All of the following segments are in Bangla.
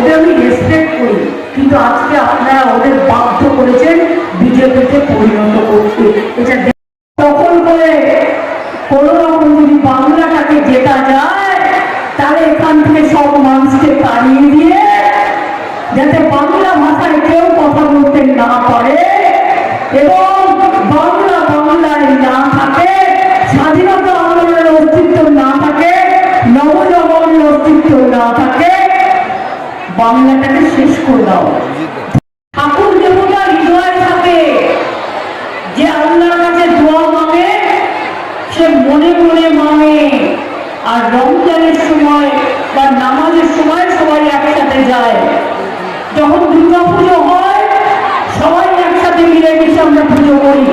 ওদের আমি রেসপেক্ট করি। কিন্তু আজকে আপনারা ওদের বাধ্য করেছেন বিজেপিতে পরিণত করতে। এটা কোনো রকম যদি বাংলাটাকে যায়, তাহলে এখান থেকে সব মানুষকে তাড়িয়ে দিয়ে যাতে বাংলা ভাষায় কেউ কথা বলতে না পারে। এবং বাংলা বাংলাটাকে শেষ করে দাও। ঠাকুর দেবতা হৃদয় থাকে যে আল্লাহর কাছে দোয়া মাঙে সে মনে মনে মাঙে আর রমজানের সময় বা নামাজের সময় সবাই একসাথে যায়। যখন দুর্গা পুজো হয়, সবাই একসাথে মিলেমিশে আমরা পুজো করি।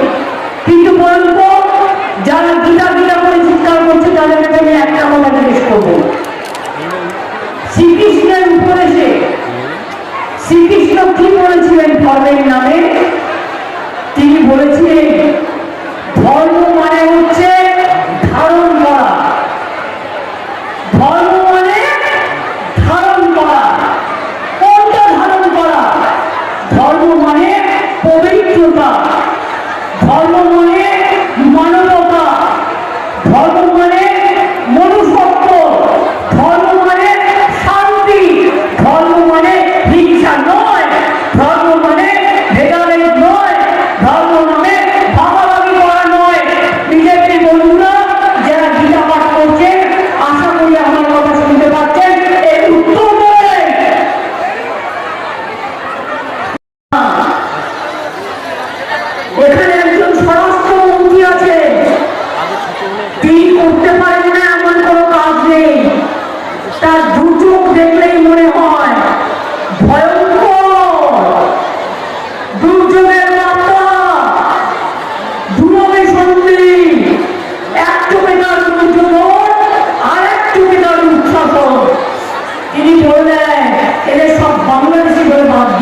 কিন্তু বলব যারা গীতা গীতা করে চিৎকার করছে, তাদের কাছে আমি একটা কথা জিজ্ঞেস করব। কি বলেছিলেন ধর্মের নামে? তিনি বলেছিলেন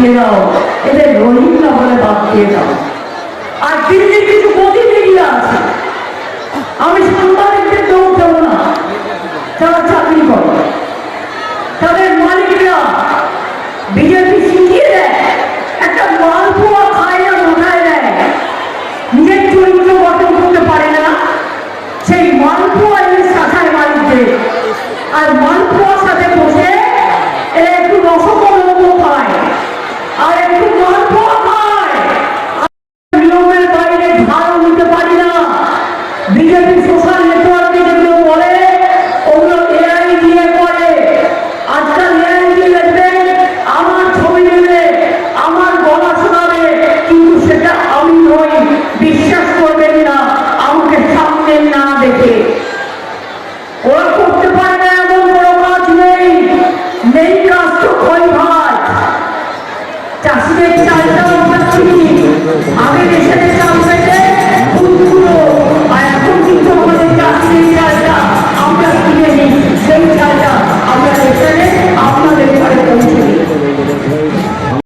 দিয়ে দাও। এদের রোহিঙ্গা বলে বাদ দিয়ে দাও। আর দিল্লির কিছু গতি মিডিয়া আছে। আমি সাংবাদিকদের দৌড় দেব না। তারা চাকরি করে। তাদের মালিকরা বিজেপি সিংহ চাষিদের চাল আমরা কিনি আমি রেশনের চাল